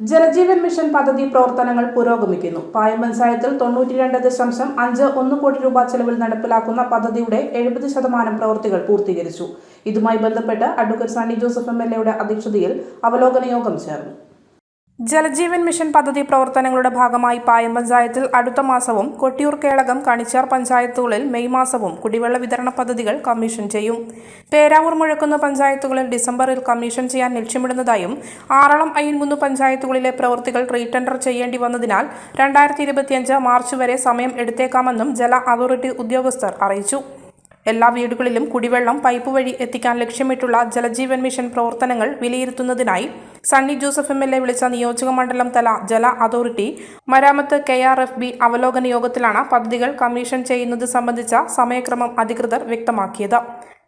Jal Jeevan mission പദ്ധതി പ്രവർത്തനങ്ങൾ പുരോഗമിക്കുന്നു. പായം പഞ്ചായത്തിൽ തൊണ്ണൂറ്റിരണ്ട് ദശാംശം അഞ്ച് ഒന്ന് കോടി രൂപ ചെലവിൽ നടപ്പിലാക്കുന്ന പദ്ധതിയുടെ എഴുപത് ശതമാനം പ്രവൃത്തികൾ പൂർത്തീകരിച്ചു. ഇതുമായി ബന്ധപ്പെട്ട് advocate Sunny Joseph M L എയുടെ അധ്യക്ഷതയിൽ അവലോകന യോഗം ചേർന്നു. ജലജീവൻ മിഷൻ പദ്ധതി പ്രവർത്തനങ്ങളുടെ ഭാഗമായി പായം പഞ്ചായത്തിൽ അടുത്ത മാസവും കൊട്ടിയൂർ കേളകം കണിച്ചാർ പഞ്ചായത്തുകളിൽ മെയ് മാസവും കുടിവെള്ള വിതരണ പദ്ധതികൾ കമ്മീഷൻ ചെയ്യും. പേരാവൂർ മുഴക്കുന്ന പഞ്ചായത്തുകളിൽ ഡിസംബറിൽ കമ്മീഷൻ ചെയ്യാൻ ലക്ഷ്യമിടുന്നതായും ആറളം അയ്യൻകുന്ന് പഞ്ചായത്തുകളിലെ പ്രവൃത്തികൾ റീടെൻഡർ ചെയ്യേണ്ടി വന്നതിനാൽ രണ്ടായിരത്തി ഇരുപത്തിയഞ്ച് മാർച്ച് വരെ സമയം എടുത്തേക്കാമെന്നും ജല അതോറിറ്റി ഉദ്യോഗസ്ഥർ അറിയിച്ചു. എല്ലാ വീടുകളിലും കുടിവെള്ളം പൈപ്പ് വഴി എത്തിക്കാൻ ലക്ഷ്യമിട്ടുള്ള ജലജീവൻ മിഷൻ പ്രവർത്തനങ്ങൾ വിലയിരുത്തുന്നതിനായി Sunny Joseph M L A വിളിച്ച നിയോജക മണ്ഡലം തല ജല അതോറിറ്റി മരാമത്ത് കെ ആർ എഫ് ബി അവലോകന യോഗത്തിലാണ് പദ്ധതികൾ കമ്മീഷൻ ചെയ്യുന്നത് സംബന്ധിച്ച സമയക്രമം അധികൃതർ വ്യക്തമാക്കിയത്.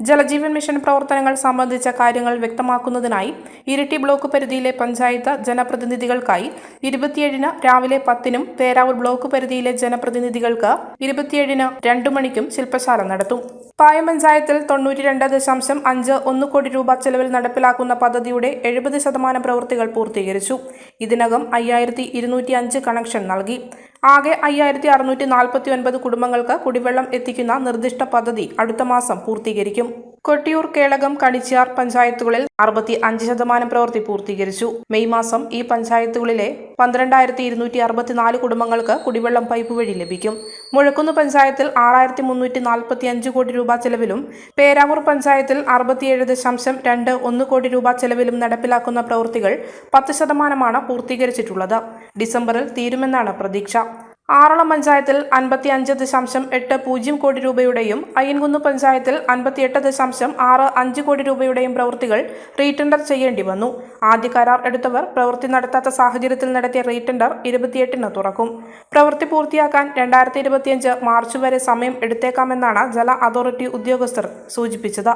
ജലജീവൻ മിഷൻ പ്രവർത്തനങ്ങൾ സംബന്ധിച്ച കാര്യങ്ങൾ വ്യക്തമാക്കുന്നതിനായി ഇരിട്ടി ബ്ലോക്ക് പരിധിയിലെ പഞ്ചായത്ത് ജനപ്രതിനിധികൾക്കായി ഇരുപത്തിയേഴിന് രാവിലെ പത്തിനും പേരാവൂർ ബ്ലോക്ക് പരിധിയിലെ ജനപ്രതിനിധികൾക്ക് ഇരുപത്തിയേഴിന് രണ്ടു മണിക്കും ശില്പശാല നടത്തും. പായം പഞ്ചായത്തിൽ തൊണ്ണൂറ്റി രണ്ട് ദശാംശം അഞ്ച് ഒന്ന് കോടി രൂപ ചെലവിൽ നടപ്പിലാക്കുന്ന പദ്ധതിയുടെ എഴുപത് ശതമാനം പ്രവൃത്തികൾ പൂർത്തീകരിച്ചു. ഇതിനകം അയ്യായിരത്തി കണക്ഷൻ നൽകി. ആകെ അയ്യായിരത്തി അറുന്നൂറ്റി നാൽപ്പത്തി ഒൻപത് കുടുംബങ്ങൾക്ക് കുടിവെള്ളം എത്തിക്കുന്ന നിർദ്ദിഷ്ട പദ്ധതി അടുത്ത മാസം പൂർത്തീകരിക്കും. കൊട്ടിയൂർ കേളകം കണിച്ചാർ പഞ്ചായത്തുകളിൽ അറുപത്തി അഞ്ച് ശതമാനം പ്രവൃത്തി പൂർത്തീകരിച്ചു. മെയ് മാസം ഈ പഞ്ചായത്തുകളിലെ പന്ത്രണ്ടായിരത്തി ഇരുന്നൂറ്റി അറുപത്തിനാല് കുടുംബങ്ങൾക്ക് കുടിവെള്ളം പൈപ്പ് വഴി ലഭിക്കും. മുഴക്കുന്ന് പഞ്ചായത്തിൽ ആറായിരത്തി മുന്നൂറ്റി നാൽപ്പത്തി അഞ്ച് കോടി രൂപ ചെലവിലും പേരാവൂർ പഞ്ചായത്തിൽ അറുപത്തിയേഴ് ദശാംശം രണ്ട് ഒന്ന് കോടി രൂപ ചെലവിലും നടപ്പിലാക്കുന്ന പ്രവൃത്തികൾ പത്ത് ശതമാനമാണ് പൂർത്തീകരിച്ചിട്ടുള്ളത്. ഡിസംബറിൽ തീരുമെന്നാണ് പ്രതീക്ഷ. ആറളം പഞ്ചായത്തിൽ അൻപത്തി അഞ്ച് ദശാംശം എട്ട് പൂജ്യം കോടി രൂപയുടെയും അയ്യൻകുന്ന് പഞ്ചായത്തിൽ അൻപത്തിയെട്ട് ദശാംശം ആറ് അഞ്ച് കോടി രൂപയുടെയും പ്രവൃത്തികൾ റീടെൻഡർ ചെയ്യേണ്ടി വന്നു. ആദ്യ കരാർ എടുത്തവർ പ്രവൃത്തി നടത്താത്ത സാഹചര്യത്തിൽ നടത്തിയ റീടെൻഡർ ഇരുപത്തിയെട്ടിന് തുറക്കും. പ്രവൃത്തി പൂർത്തിയാക്കാൻ രണ്ടായിരത്തി ഇരുപത്തിയഞ്ച് മാർച്ച് വരെ സമയം എടുത്തേക്കാമെന്നാണ് ജല അതോറിറ്റി ഉദ്യോഗസ്ഥർ സൂചിപ്പിച്ചത്.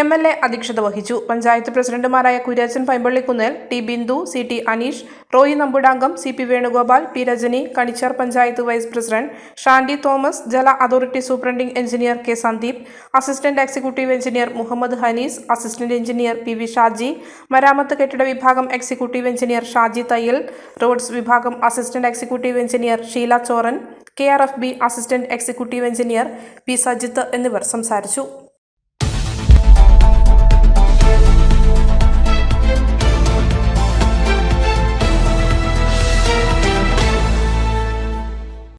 എം എൽ എ അധ്യക്ഷത വഹിച്ചു. പഞ്ചായത്ത് പ്രസിഡന്റുമാരായ Kuriachan Paimpallikunnel T Bindu C T Aneesh Roy നമ്പുടാംഗം C P Venugopal P Rajani Kanichar panchayat vice president Shandy Thomas ജല authority superintending engineer K Sandeep assistant executive engineer Muhammad Hanees assistant engineer P V Shaji മരാമത്ത് കെട്ടിട വിഭാഗം executive engineer Shaji Thayyil roads വിഭാഗം assistant executive engineer Sheela Choran K R F B assistant executive engineer P Sajith എന്നിവർ സംസാരിച്ചു.